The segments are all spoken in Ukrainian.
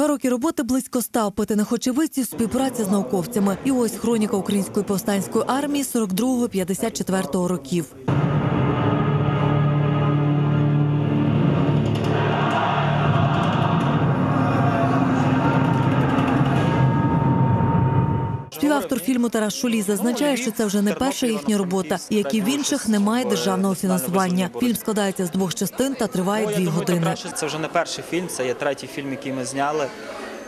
Два роки роботи близько ста опитаних очевидців, співпраця з науковцями. І ось хроніка української повстанської армії 42-54 років. Співавтор фільму Тарас Шулій зазначає, що це вже не перша їхня робота, як і в інших немає державного фінансування. Фільм складається з двох частин та триває дві години. Це вже не перший фільм, це є третій фільм, який ми зняли.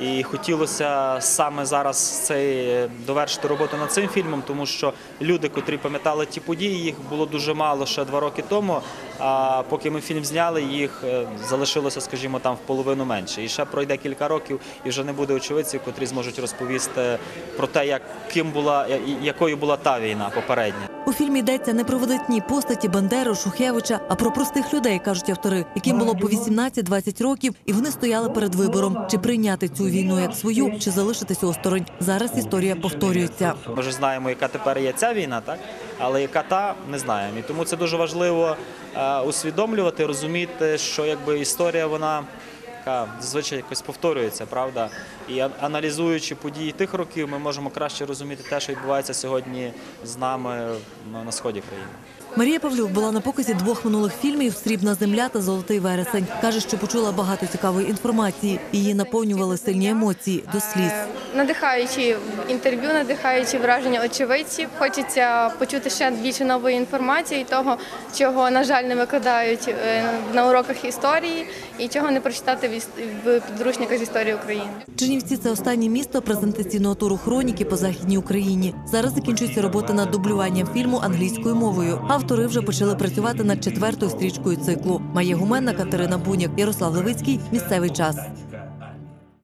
І хотілося саме зараз цей довершити роботу над цим фільмом, тому що люди, котрі пам'ятали ті події, їх було дуже мало ще два роки тому. А поки ми фільм зняли, їх е, залишилося, скажімо, там в половину менше. І ще пройде кілька років, і вже не буде очевидців, котрі зможуть розповісти про те, як ким була якою була та війна попередня. У фільмі йдеться не про видатні постаті Бандеру, Шухевича, а про простих людей, кажуть автори, яким було по 18-20 років, і вони стояли перед вибором, чи прийняти цю війну як свою, чи залишитися осторонь. Зараз історія повторюється. Ми вже знаємо, яка тепер є ця війна, так але яка та не знаємо. І тому це дуже важливо е, усвідомлювати, розуміти, що якби історія вона така зазвичай якось повторюється, правда. І аналізуючи події тих років, ми можемо краще розуміти те, що відбувається сьогодні з нами на- на сході країни. Марія Павлюк була на показі двох минулих фільмів Срібна земля та Золотий вересень. каже, що почула багато цікавої інформації. Її наповнювали сильні емоції до сліз. Е, Надихаючі інтерв'ю, надихаючі враження очевидців. Хочеться почути ще більше нової інформації, того, чого, на жаль, не викладають е, на уроках історії і чого не прочитати в підручниках з історії України. Чернівці це останнє місто презентаційного туру хроніки по західній Україні. Зараз закінчується робота над дублюванням фільму англійською мовою. Автори вже почали працювати над четвертою стрічкою циклу. Має гуменна Катерина Буняк, Ярослав Левицький. Місцевий час.